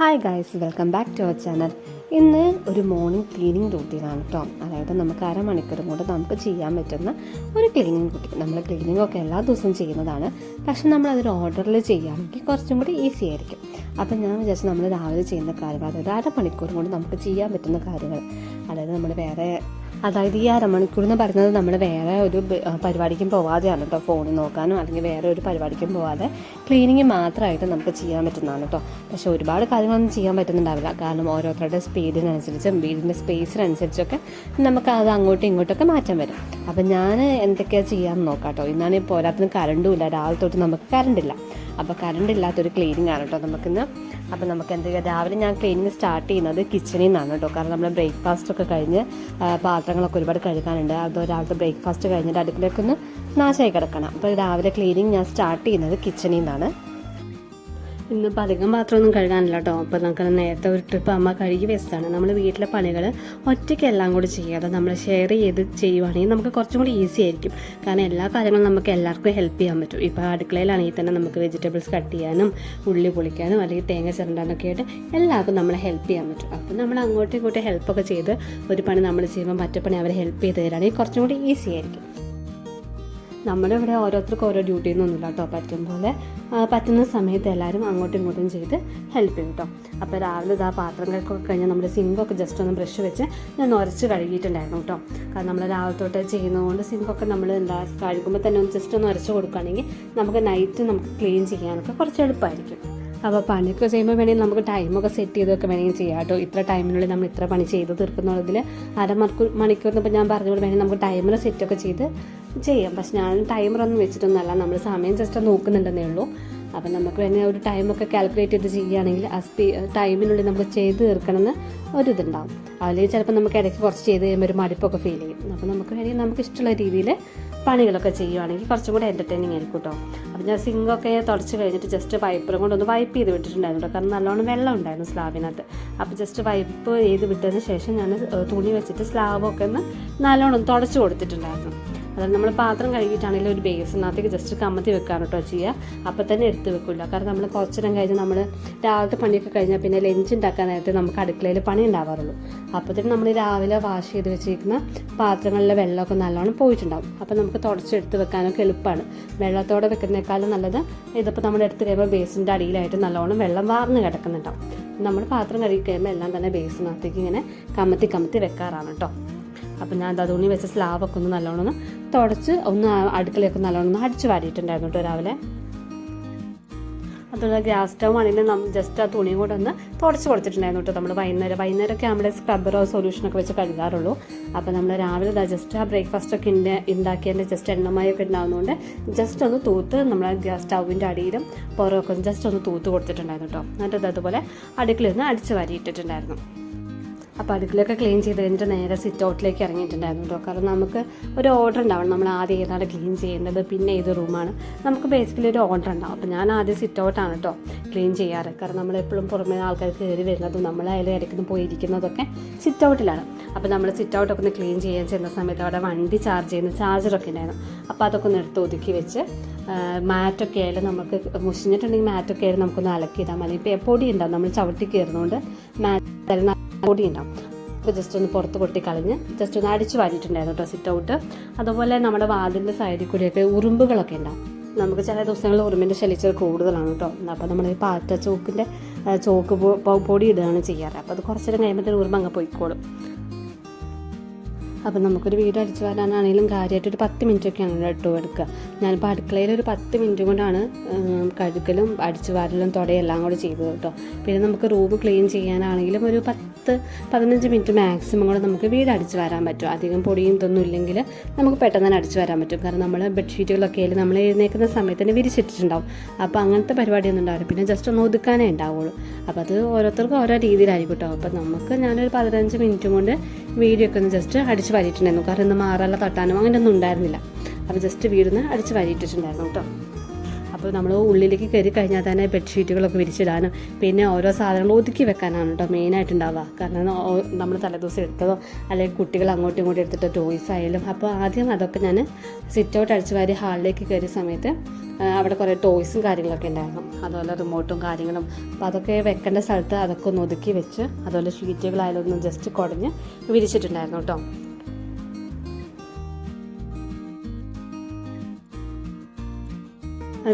Hi guys welcome back to our channel ഇന്ന് ഒരു morning cleaning റൂട്ടീനാണ് കേട്ടോ അതായത് നമുക്ക് അരമണിക്കൂർ കൊണ്ട് നമുക്ക് ചെയ്യാൻ പറ്റുന്ന ഒരു ക്ലീനിങ് റൂട്ടീൻ നമ്മൾ ക്ലീനിങ് ഒക്കെ എല്ലാ ദിവസവും ചെയ്യുന്നതാണ്. പക്ഷെ നമ്മൾ ഓർഡറിൽ ചെയ്യുകയാണെങ്കിൽ കുറച്ചും കൂടി ഈസി ആയിരിക്കും. അപ്പം ഞാൻ വിചാരിച്ചു നമ്മൾ രാവിലെ ചെയ്യുന്ന കാര്യങ്ങൾ അതായത് അരമണിക്കൂർ കൊണ്ട് നമുക്ക് ചെയ്യാൻ പറ്റുന്ന കാര്യങ്ങൾ അതായത് നമ്മൾ വേറെ അതായത് ഈ അരമണിക്കൂർ എന്ന് പറയുന്നത് നമ്മൾ വേറെ ഒരു പരിപാടിക്കും പോവാതെയാണ് കേട്ടോ ഫോണിൽ നോക്കാനോ അല്ലെങ്കിൽ വേറെ ഒരു പരിപാടിക്കും പോവാതെ ക്ലീനിങ് മാത്രമായിട്ട് നമുക്ക് ചെയ്യാൻ പറ്റുന്നതാണ് കേട്ടോ പക്ഷെ ഒരുപാട് കാര്യങ്ങളൊന്നും ചെയ്യാൻ പറ്റുന്നുണ്ടാവില്ല. കാരണം ഓരോരുത്തരുടെ സ്പീഡിനനുസരിച്ചും വീടിന്റെ സ്പേസിനനുസരിച്ചൊക്കെ നമുക്ക് അത് അങ്ങോട്ടും ഇങ്ങോട്ടൊക്കെ മാറ്റം വരും. അപ്പം ഞാൻ എന്തൊക്കെയാണ് ചെയ്യാമെന്ന് നോക്കാം കേട്ടോ ഇന്നാണ് ഈ പോരാത്തിന് കറണ്ടും ഇല്ല. രാവിലെ തൊട്ട് നമുക്ക് കറണ്ടില്ല അപ്പോൾ കറണ്ട് ഇല്ലാത്തൊരു ക്ലീനിങ് ആണ് കേട്ടോ നമുക്കിന്ന്. അപ്പോൾ നമുക്ക് എന്ത് രാവിലെ ഞാൻ ക്ലീനിങ് സ്റ്റാർട്ട് ചെയ്യുന്നത് കിച്ചണിൽ നിന്നാണ് കേട്ടോ കാരണം നമ്മൾ ബ്രേക്ക്ഫാസ്റ്റ് ഒക്കെ കഴിഞ്ഞ് ആ, പാത്രങ്ങളൊക്കെ ഒരുപാട് കഴുകാനുണ്ട്. അത് രാവിലത്തെ ബ്രേക്ക്ഫാസ്റ്റ് കഴിഞ്ഞിട്ട് അടുക്കളയൊക്കെ ഒന്ന് നാശമായി കിടക്കണം. അപ്പോൾ രാവിലെ ക്ലീനിങ് ഞാൻ സ്റ്റാർട്ട് ചെയ്യുന്നത് കിച്ചണിൽ നിന്നാണ്. ഇന്നിപ്പോൾ അധികം പാത്രമൊന്നും കഴുകാനില്ല കേട്ടോ. അപ്പോൾ നമുക്ക് നേരത്തെ ഒരു ട്രിപ്പ് അമ്മ കഴുകി വെച്ചതാണ്. നമ്മൾ വീട്ടിലെ പണികൾ ഒറ്റയ്ക്ക് എല്ലാം കൂടി ചെയ്യാതെ നമ്മൾ ഷെയർ ചെയ്ത് ചെയ്യുവാണെങ്കിൽ നമുക്ക് കുറച്ചും കൂടി ഈസി ആയിരിക്കും. കാരണം എല്ലാ കാര്യങ്ങളും നമുക്ക് എല്ലാവർക്കും ഹെൽപ്പ് ചെയ്യാൻ പറ്റും. ഇപ്പോൾ അടുക്കളയിലാണെങ്കിൽ തന്നെ നമുക്ക് വെജിറ്റബിൾസ് കട്ട് ചെയ്യാനും ഉള്ളി പൊളിക്കാനും അല്ലെങ്കിൽ തേങ്ങ ചിരണ്ടാനൊക്കെ ആയിട്ട് എല്ലാവർക്കും നമ്മളെ ഹെൽപ്പ് ചെയ്യാൻ പറ്റും. അപ്പോൾ നമ്മൾ അങ്ങോട്ടും ഇങ്ങോട്ടും ഹെൽപ്പൊക്കെ ചെയ്ത് ഒരു പണി നമ്മൾ ചെയ്യുമ്പോൾ മറ്റു പണി അവരെ ഹെൽപ്പ് ചെയ്ത് തരാണെങ്കിൽ കുറച്ചും കൂടി ഈസി ആയിരിക്കും. നമ്മുടെ ഇവിടെ ഓരോരുത്തർക്കും ഓരോ ഡ്യൂട്ടി ഒന്നുമില്ല കേട്ടോ. പറ്റും പോലെ പറ്റുന്ന സമയത്ത് എല്ലാവരും അങ്ങോട്ടും ഇങ്ങോട്ടും ചെയ്ത് ഹെൽപ്പ് ചെയ്യും കേട്ടോ അപ്പോൾ രാവിലെ ഇതാ പാത്രങ്ങൾക്കൊക്കെ കഴിഞ്ഞാൽ നമ്മുടെ സിങ്കൊക്കെ ജസ്റ്റ് ഒന്ന് ബ്രഷ് വെച്ച് ഞാൻ ഉരച്ച് കഴുകിയിട്ടുണ്ടായിരുന്നു കേട്ടോ കാരണം നമ്മൾ രാവിലെ തൊട്ട് ചെയ്യുന്നതുകൊണ്ട് സിങ്കൊക്കെ നമ്മൾ എന്താ കഴുകുമ്പോൾ തന്നെ ഒന്ന് ജസ്റ്റ് ഒന്ന് ഉരച്ച് കൊടുക്കുകയാണെങ്കിൽ നമുക്ക് നൈറ്റ് നമുക്ക് ക്ലീൻ ചെയ്യാനൊക്കെ കുറച്ച് എളുപ്പമായിരിക്കും. അപ്പോൾ പണിയൊക്കെ ചെയ്യുമ്പോൾ വേണമെങ്കിൽ നമുക്ക് ടൈമൊക്കെ സെറ്റ് ചെയ്തൊക്കെ വേണമെങ്കിൽ ചെയ്യാം കേട്ടോ ഇത്ര ടൈമിനുള്ളിൽ നമ്മൾ ഇത്ര പണി ചെയ്ത് തീർക്കുന്നുള്ളതിൽ അരമണിക്കൂർ മണിക്കൂർ ഇപ്പോൾ ഞാൻ പറഞ്ഞുകൊണ്ട് വേണമെങ്കിൽ നമുക്ക് ടൈമർ സെറ്റൊക്കെ ചെയ്ത് ചെയ്യാം. പക്ഷെ ഞാൻ ടൈമറൊന്നും വെച്ചിട്ടൊന്നുമല്ല. നമ്മൾ സമയം ജസ്റ്റ് നോക്കുന്നുണ്ടെന്നേ ഉള്ളൂ. അപ്പം നമുക്ക് തന്നെ ഒരു ടൈമൊക്കെ കാൽക്കുലേറ്റ് ചെയ്ത് ചെയ്യുകയാണെങ്കിൽ ആ സ്പീ ടൈമിനുള്ളിൽ നമുക്ക് ചെയ്ത് തീർക്കണമെന്ന് ഒരിതുണ്ടാവും അതിൽ ചിലപ്പോൾ നമുക്ക് ഇടയ്ക്ക് കുറച്ച് ചെയ്ത് കഴിയുമ്പോൾ ഒരു മടുപ്പൊക്കെ ഫീൽ ചെയ്യും. അപ്പോൾ നമുക്ക് വേണമെങ്കിൽ നമുക്ക് ഇഷ്ടമുള്ള രീതിയിൽ പണികളൊക്കെ ചെയ്യുവാണെങ്കിൽ കുറച്ചും കൂടെ എന്റർടൈനിങ് ആയിരിക്കും കേട്ടോ. അപ്പോൾ ഞാൻ സിങ്കൊക്കെ തുടച്ച് കഴിഞ്ഞിട്ട് ജസ്റ്റ് വൈപ്പറും കൊണ്ടൊന്ന് വൈപ്പ് ചെയ്ത് വിട്ടിട്ടുണ്ടായിരുന്നു കേട്ടോ. കാരണം നല്ലോണം വെള്ളം ഉണ്ടായിരുന്നു സ്ലാബിനകത്ത് അപ്പോൾ ജസ്റ്റ് വൈപ്പ് ചെയ്ത് വിട്ടതിന് ശേഷം ഞാൻ തുണി വെച്ചിട്ട് സ്ലാബൊക്കെ ഒന്ന് നല്ലോണം തുടച്ച് കൊടുത്തിട്ടുണ്ടായിരുന്നു. അതായത് നമ്മൾ പാത്രം കഴുകിയിട്ടാണെങ്കിലും ഒരു ബേസിനകത്തേക്ക് ജസ്റ്റ് കമത്തി വെക്കാൻ കേട്ടോ ചെയ്യുക അപ്പം തന്നെ എടുത്ത് വെക്കില്ല കാരണം നമ്മൾ കുറച്ച് നേരം കഴിഞ്ഞ് നമ്മൾ രാവിലത്തെ പണിയൊക്കെ കഴിഞ്ഞാൽ പിന്നെ ലഞ്ച് ഉണ്ടാക്കാൻ നേരത്തെ നമുക്ക് അടുക്കളയിൽ പണി ഉണ്ടാവാറുള്ളൂ അപ്പോഴത്തേക്കും നമ്മൾ രാവിലെ വാഷ് ചെയ്ത് വെച്ചിരിക്കുന്ന പാത്രങ്ങളിലെ വെള്ളമൊക്കെ നല്ലോണം പോയിട്ടുണ്ടാവും. അപ്പോൾ നമുക്ക് തുടച്ചെടുത്ത് വെക്കാനൊക്കെ എളുപ്പമാണ് വെള്ളത്തോടെ വെക്കുന്നേക്കാളും നല്ലത് ഇതിപ്പോൾ നമ്മൾ എടുത്ത് കഴിയുമ്പോൾ ബേസിന്റെ അടിയിലായിട്ട് നല്ലോണം വെള്ളം വാർന്ന് കിടക്കുന്നുണ്ടാവും. നമ്മൾ പാത്രം കഴുകി കഴിയുമ്പോൾ എല്ലാം തന്നെ ബേസിനകത്തേക്ക് ഇങ്ങനെ കമത്തി കമത്തി വെക്കാറാണ് കേട്ടോ അപ്പം ഞാൻ എന്താ തുണി വെച്ച സ്ലാബൊക്കെ ഒന്ന് നല്ലോണം ഒന്ന് തുടച്ച് ഒന്ന് അടുക്കളയൊക്കെ നല്ലോണം ഒന്ന് അടിച്ച് വാരിയിട്ടുണ്ടായിരുന്നു കേട്ടോ രാവിലെ. അതുപോലെ ഗ്യാസ് സ്റ്റവ് ആണെങ്കിൽ നമ്മൾ ജസ്റ്റ് ആ തുണിയും കൂടെ ഒന്ന് തുടച്ച് കൊടുത്തിട്ടുണ്ടായിരുന്നു കേട്ടോ നമ്മൾ വൈകുന്നേരം. വൈകുന്നേരമൊക്കെ നമ്മുടെ സ്ക്രബ്ബറോ സൊല്യൂഷനൊക്കെ വെച്ച് കഴുകാറുള്ളൂ. അപ്പോൾ നമ്മൾ രാവിലെ ദാ ജസ്റ്റ് ആ ബ്രേക്ക്ഫാസ്റ്റ് ഒക്കെ ഉണ്ട് ഉണ്ടാക്കിയതിന്റെ ജസ്റ്റ് എണ്ണമയൊക്കെ ഉണ്ടാകുന്നതുകൊണ്ട് ജസ്റ്റ് ഒന്ന് തൂത്ത് നമ്മൾ ഗ്യാസ് സ്റ്റൗവിന്റെ അടിയിലും പുറമൊക്കെ ജസ്റ്റ് ഒന്ന് തൂത്ത് കൊടുത്തിട്ടുണ്ടായിരുന്നു കേട്ടോ. എന്നിട്ട് ഇത് അതുപോലെ അടുക്കളയിൽ നിന്ന് അടിച്ച് വാരിയിട്ടിട്ടുണ്ടായിരുന്നു. അപ്പോൾ അടുക്കളയൊക്കെ ക്ലീൻ ചെയ്ത് കഴിഞ്ഞിട്ട് നേരെ സിറ്റ് ഔട്ടിലേക്ക് ഇറങ്ങിയിട്ടുണ്ടായിരുന്നു കേട്ടോ കാരണം നമുക്ക് ഒരു ഓർഡർ ഉണ്ടാവണം. നമ്മൾ ആദ്യം ഏതാണ് ക്ലീൻ ചെയ്യേണ്ടത്? പിന്നെ ഏത് റൂമാണ് നമുക്ക് ബേസിക്കലി ഒരു ഓർഡർ ഉണ്ടാവും. അപ്പോൾ ഞാൻ ആദ്യം സിറ്റ് ഔട്ടാണ് കേട്ടോ ക്ലീൻ ചെയ്യാറ്. കാരണം നമ്മളെപ്പോഴും പുറമേ ആൾക്കാർ കയറി വരുന്നതും അതിൽ ഇടയ്ക്കുന്ന പോയിരിക്കുന്നതൊക്കെ സിറ്റ് ഔട്ടിലാണ് അപ്പോൾ നമ്മൾ സിറ്റ് ഔട്ടൊക്കെ ഒന്ന് ക്ലീൻ ചെയ്യാൻ ചെന്ന സമയത്ത് അവിടെ വണ്ടി ചാർജ് ചെയ്യുന്ന ചാർജറൊക്കെ ഉണ്ടായിരുന്നു. അപ്പോൾ അതൊക്കെ ഒന്ന് എടുത്ത് ഒതുക്കി വെച്ച് മാറ്റൊക്കെ ആയാലും നമുക്ക് മുഷിഞ്ഞിട്ടുണ്ടെങ്കിൽ മാറ്റൊക്കെ ആയാലും നമുക്കൊന്ന് അലക്കിയിടാം ഇപ്പോൾ പൊടി ഉണ്ടാവും. നമ്മൾ ചവിട്ടി കയറുന്നതുകൊണ്ട് മാറ്റ് പൊടി ഉണ്ടാവും. അപ്പോൾ ജസ്റ്റ് ഒന്ന് പുറത്ത് കൊട്ടി കളഞ്ഞ് ജസ്റ്റ് ഒന്ന് അടിച്ച് വാരിയിട്ടുണ്ടായിരുന്നു കേട്ടോ സിറ്റ് ഔട്ട് അതുപോലെ നമ്മുടെ വാതിലിന്റെ സൈഡിൽ കൂടിയൊക്കെ ഉറുമ്പുകളൊക്കെ ഉണ്ടാവും. നമുക്ക് ചില ദിവസങ്ങളിൽ ഉറുമ്പിന്റെ ശലിച്ചത് കൂടുതലാണ് കേട്ടോ. അപ്പോൾ നമ്മൾ ഈ പാറ്റ ചോക്കിന്റെ ചോക്ക് പൊടി ഇടുകയാണ് ചെയ്യാറ്. അപ്പോൾ അത് കുറച്ച് നേരം കഴിയുമ്പോഴത്തേന് ഉറുമ്പ് അങ്ങ് പോയിക്കോളും. അപ്പം നമുക്കൊരു വീട് അടിച്ചു വരാനാണെങ്കിലും കാര്യമായിട്ട് ഒരു പത്ത് മിനിറ്റൊക്കെയാണ് കേട്ടോ എടുക്കുക. ഞാനിപ്പോൾ അടുക്കളയിൽ ഒരു പത്ത് മിനിറ്റ് കൊണ്ടാണ് കഴുകലും അടിച്ചു വാരലും തുടയെല്ലാം കൂടെ ചെയ്തത് കേട്ടോ. പിന്നെ നമുക്ക് റൂം ക്ലീൻ ചെയ്യാനാണെങ്കിലും ഒരു പത്ത് പതിനഞ്ച് മിനിറ്റ് മാക്സിമം കൂടെ നമുക്ക് വീട് അടിച്ചു വരാൻ പറ്റും. അധികം പൊടിയും ഇതൊന്നും ഇല്ലെങ്കിൽ നമുക്ക് പെട്ടെന്ന് തന്നെ അടിച്ചു വരാൻ പറ്റും. കാരണം നമ്മൾ ബെഡ്ഷീറ്റുകളൊക്കെ ആയാലും നമ്മൾ എഴുന്നേക്കുന്ന സമയത്ത് തന്നെ വിരിച്ചിട്ടിട്ടുണ്ടാവും. അപ്പോൾ അങ്ങനത്തെ പരിപാടിയൊന്നും ഉണ്ടാവില്ല. പിന്നെ ജസ്റ്റ് ഒന്ന് ഒതുക്കാനേ ഉണ്ടാവുള്ളൂ. അപ്പോൾ അത് ഓരോരുത്തർക്കും ഓരോ രീതിയിലായിരിക്കും കേട്ടോ അപ്പോൾ നമുക്ക് ഞാനൊരു പതിനഞ്ച് മിനിറ്റും കൊണ്ട് വീഡിയോ ഒക്കെ ഒന്ന് ജസ്റ്റ് അടിച്ച് വരിയിട്ടുണ്ടായിരുന്നു. കാരണം ഇന്ന് മാറാല തട്ടാനും അങ്ങനെയൊന്നും ഉണ്ടായിരുന്നില്ല. അപ്പോൾ ജസ്റ്റ് വീടിന്ന് അടിച്ച് വരിയിട്ടിട്ടുണ്ടായിരുന്നു കേട്ടോ അപ്പോൾ നമ്മൾ ഉള്ളിലേക്ക് കയറി കഴിഞ്ഞാൽ തന്നെ ബെഡ്ഷീറ്റുകളൊക്കെ വിരിച്ചിടാനും പിന്നെ ഓരോ സാധനങ്ങൾ ഒതുക്കി വെക്കാനാണ് കേട്ടോ മെയിനായിട്ട് ഉണ്ടാവുക കാരണം നമ്മൾ തലേദിവസം എടുത്തതോ അല്ലെങ്കിൽ കുട്ടികൾ അങ്ങോട്ടും ഇങ്ങോട്ടും എടുത്തിട്ട് ടോയ്സ് ആയാലും അപ്പോൾ ആദ്യം അതൊക്കെ ഞാൻ സിറ്റ് ഔട്ട് അടിച്ച് വാരി ഹാളിലേക്ക് കയറിയ സമയത്ത് അവിടെ കുറേ ടോയ്സും കാര്യങ്ങളൊക്കെ ഉണ്ടായിരുന്നു. അതുപോലെ റിമോട്ടും കാര്യങ്ങളും. അപ്പോൾ അതൊക്കെ വെക്കേണ്ട സ്ഥലത്ത് അതൊക്കെ ഒന്ന് ഒതുക്കി വെച്ച് അതുപോലെ ഷീറ്റുകളായാലും ഒന്ന് ജസ്റ്റ് കുടഞ്ഞ് വിരിച്ചിട്ടുണ്ടായിരുന്നു കേട്ടോ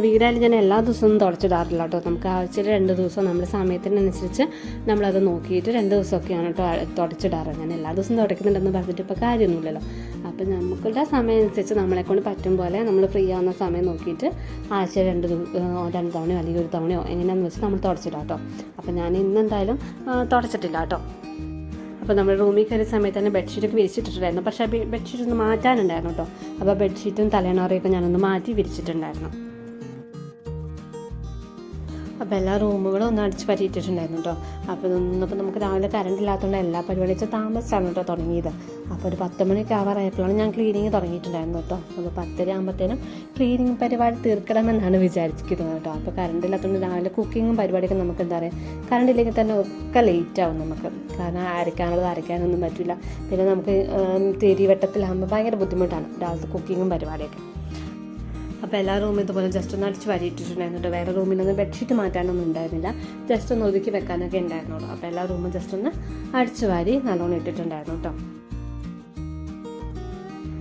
വീടായാലും ഞാൻ എല്ലാ ദിവസവും തുടച്ചിടാറില്ല കേട്ടോ. നമുക്ക് ആഴ്ചയിൽ രണ്ട് ദിവസം നമ്മുടെ സമയത്തിനനുസരിച്ച് നമ്മളത് നോക്കിയിട്ട് രണ്ട് ദിവസമൊക്കെയാണ് കേട്ടോ തുടച്ചിടാറ്. ഞാൻ എല്ലാ ദിവസവും തുടയ്ക്കുന്നുണ്ടെന്ന് പറഞ്ഞിട്ട് ഇപ്പോൾ കാര്യമൊന്നുമില്ലല്ലോ. അപ്പം നമുക്കുള്ള സമയം അനുസരിച്ച് നമ്മളെ കൊണ്ട് പറ്റും പോലെ നമ്മൾ ഫ്രീ ആവുന്ന സമയം നോക്കിയിട്ട് ആഴ്ച രണ്ട് രണ്ട് തവണയോ അല്ലെങ്കിൽ ഒരു തവണയോ എങ്ങനെയാണെന്ന് വെച്ച് നമ്മൾ തുടച്ചിടാം കേട്ടോ അപ്പം ഞാൻ ഇന്നെന്തായാലും തുടച്ചിട്ടില്ല കേട്ടോ അപ്പോൾ നമ്മൾ റൂമിൽ കയറിയ സമയത്ത് തന്നെ ബെഡ്ഷീറ്റൊക്കെ വിരിച്ചിട്ടിട്ടുണ്ടായിരുന്നു. പക്ഷേ ബെഡ്ഷീറ്റ് ഒന്ന് മാറ്റാനുണ്ടായിരുന്നു കേട്ടോ അപ്പോൾ ബെഡ്ഷീറ്റും തലയണറിയൊക്കെ ഞാനൊന്ന് മാറ്റി വിരിച്ചിട്ടുണ്ടായിരുന്നു. അപ്പോൾ എല്ലാ റൂമുകളും ഒന്ന് അടിച്ച് പറ്റിയിട്ടുണ്ടായിരുന്നു കേട്ടോ അപ്പോൾ ഇന്നിപ്പോൾ നമുക്ക് രാവിലെ കറണ്ട് ഇല്ലാത്തതുകൊണ്ട് എല്ലാ പരിപാടിയും വെച്ചാൽ താമസിച്ചാണ് കേട്ടോ തുടങ്ങിയത്. അപ്പോൾ ഒരു പത്ത് മണിയൊക്കെ ആവാറായപ്പോഴാണ് ഞാൻ ക്ലീനിങ് തുടങ്ങിയിട്ടുണ്ടായിരുന്നു കേട്ടോ അപ്പോൾ പത്തര ആകുമ്പോഴത്തേനും ക്ലീനിങ് പരിപാടി തീർക്കണമെന്നാണ് വിചാരിച്ചിരിക്കുന്നത് കേട്ടോ അപ്പോൾ കറണ്ട് ഇല്ലാത്തതുകൊണ്ട് രാവിലെ കുക്കിങ്ങും പരിപാടിയൊക്കെ നമുക്ക് എന്താ പറയുക കറണ്ട് ഇല്ലെങ്കിൽ തന്നെ ഒക്കെ ലേറ്റ് ആവും നമുക്ക്. കാരണം അരയ്ക്കാനുള്ളത് അരയ്ക്കാനൊന്നും പറ്റില്ല പിന്നെ നമുക്ക് തിരിവട്ടത്തിലാകുമ്പോൾ ഭയങ്കര ബുദ്ധിമുട്ടാണ് രാവിലത്തെ കുക്കിങ്ങും പരിപാടിയൊക്കെ. അപ്പോൾ എല്ലാ റൂമിൽ ഇതുപോലെ ജസ്റ്റ് ഒന്ന് അടിച്ച് വരിയിട്ടിട്ടുണ്ടായിരുന്നു വേറെ റൂമിലൊന്നും ബെഡ്ഷീറ്റ് മാറ്റാനൊന്നും ഉണ്ടായിരുന്നില്ല. ജസ്റ്റ് ഒന്ന് ഒതുക്കി വെക്കാനൊക്കെ ഉണ്ടായിരുന്നുള്ളൂ. അപ്പോൾ എല്ലാ റൂമും ജസ്റ്റ് ഒന്ന് അടിച്ച് വാരി നല്ലോണം ഇട്ടിട്ടുണ്ടായിരുന്നു കേട്ടോ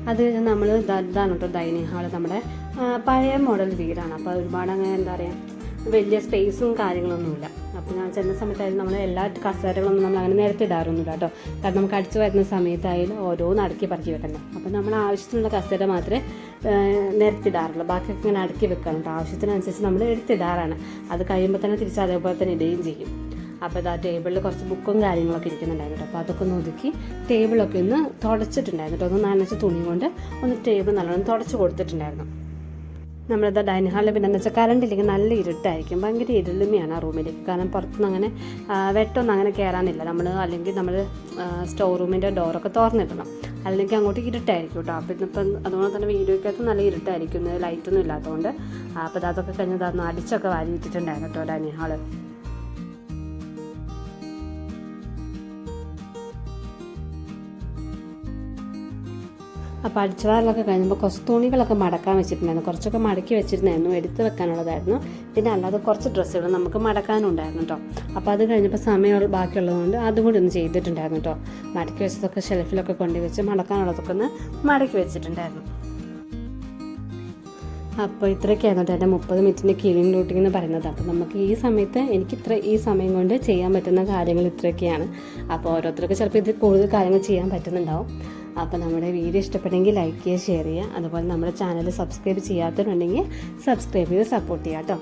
അത് കഴിഞ്ഞ് നമ്മൾ ഇതാണ് കേട്ടോ ഡൈനിങ് ഹാൾ നമ്മുടെ പഴയ മോഡൽ വീടാണ്. അപ്പോൾ ഒരുപാട് അങ്ങനെ എന്താ പറയുക വലിയ സ്പേസും കാര്യങ്ങളൊന്നുമില്ല. അപ്പോൾ ഞാൻ ചെന്ന സമയത്തായാലും നമ്മൾ എല്ലാ കസേരകളൊന്നും നമ്മൾ അങ്ങനെ നേരത്തെ ഇടാറൊന്നുമില്ല കേട്ടോ. കാരണം നമുക്ക് അടിച്ചു വരുന്ന സമയത്തായാലും ഓരോന്ന് അടുക്കി പറക്കി വെക്കണം അപ്പോൾ നമ്മൾ ആവശ്യത്തിനുള്ള കസേര മാത്രമേ നിരത്തിടാറുള്ളൂ ബാക്കിയൊക്കെ ഇങ്ങനെ അടുക്കി വെക്കണം. ആവശ്യത്തിനനുസരിച്ച് നമ്മൾ എടുത്തിടാറാണ്. അത് കഴിയുമ്പോൾ തന്നെ തിരിച്ച് അതേപോലെ തന്നെ ഇടുകയും ചെയ്യും. അപ്പോൾ ആ ടേബിളിൽ കുറച്ച് ബുക്കും കാര്യങ്ങളൊക്കെ ഇരിക്കുന്നുണ്ടായിരുന്നു കേട്ടോ. അപ്പോൾ അതൊക്കെ ഒന്ന് ഒതുക്കി ടേബിളൊക്കെ ഒന്ന് തുടച്ചിട്ടുണ്ടായിരുന്നു കേട്ടോ. ഒന്ന് നനച്ച തുണി കൊണ്ട് ഒന്ന് ടേബിൾ നല്ലോണം തുടച്ച് കൊടുത്തിട്ടുണ്ടായിരുന്നു. നമ്മളിത് ഡൈനിങ് ഹാളിൽ പിന്നെ എന്ന് വെച്ചാൽ കറണ്ട് ഇല്ലെങ്കിൽ നല്ല ഇരുട്ടായിരിക്കും. ഭയങ്കര ഇരുളിമയാണ് ആ റൂമിലേക്ക് കാരണം പുറത്തുനിന്ന് അങ്ങനെ വെട്ടൊന്നും അങ്ങനെ കയറാനില്ല നമ്മൾ അല്ലെങ്കിൽ നമ്മൾ സ്റ്റോർ റൂമിന്റെ ഡോറൊക്കെ തുറന്നിടണം. അല്ലെങ്കിൽ അങ്ങോട്ട് ഇരുട്ടായിരിക്കും കേട്ടോ അപ്പം ഇന്നിപ്പം അതുകൊണ്ട് തന്നെ വീഡിയോയ്ക്കകത്ത് നല്ല ഇരുട്ടായിരിക്കും. ലൈറ്റൊന്നും ഇല്ലാത്തതുകൊണ്ട്. അപ്പോൾ അതൊക്കെ കഴിഞ്ഞ് അതൊന്ന് അടിച്ചൊക്കെ വാരിയിട്ടിട്ടുണ്ടായിരുന്നു കേട്ടോ ഡൈനിങ് ഹാൾ. അപ്പോൾ അടിച്ചുവാറലൊക്കെ കഴിഞ്ഞപ്പോൾ കുറച്ച് തുണികളൊക്കെ മടക്കാൻ വെച്ചിട്ടുണ്ടായിരുന്നു. കുറച്ചൊക്കെ മടക്കി വെച്ചിരുന്നായിരുന്നു. എടുത്ത് വെക്കാനുള്ളതായിരുന്നു. പിന്നെ അല്ലാതെ കുറച്ച് ഡ്രസ്സുകൾ നമുക്ക് മടക്കാനുണ്ടായിരുന്നു കേട്ടോ അപ്പോൾ അത് കഴിഞ്ഞപ്പോൾ സമയം ബാക്കിയുള്ളതുകൊണ്ട് അതും കൂടി ഒന്ന് ചെയ്തിട്ടുണ്ടായിരുന്നു കേട്ടോ മടക്കി വെച്ചതൊക്കെ ഷെൽഫിലൊക്കെ കൊണ്ടുവച്ച് മടക്കാനുള്ളതൊക്കെ ഒന്ന് മടക്കി വെച്ചിട്ടുണ്ടായിരുന്നു. അപ്പോൾ ഇത്രയൊക്കെയായിരുന്നു കേട്ടോ എന്റെ മുപ്പത് മിനിറ്റിന്റെ ക്ലീനിങ് റൂട്ടിംഗ് എന്ന് പറയുന്നത്. അപ്പോൾ നമുക്ക് ഈ സമയത്ത് എനിക്ക് ഇത്ര ഈ സമയം കൊണ്ട് ചെയ്യാൻ പറ്റുന്ന കാര്യങ്ങൾ ഇത്രയൊക്കെയാണ്. അപ്പോൾ ഓരോരുത്തർക്ക് ചിലപ്പോൾ ഇത് കൂടുതൽ കാര്യങ്ങൾ ചെയ്യാൻ പറ്റുന്നുണ്ടാവും. അപ്പോൾ നമ്മുടെ വീഡിയോ ഇഷ്ടപ്പെട്ടെങ്കിൽ ലൈക്ക് ചെയ്യുക ഷെയർ ചെയ്യുക. അതുപോലെ നമ്മുടെ ചാനൽ സബ്സ്ക്രൈബ് ചെയ്യാത്തവരുണ്ടെങ്കിൽ സബ്സ്ക്രൈബ് ചെയ്ത് സപ്പോർട്ട് ചെയ്യാം കേട്ടോ.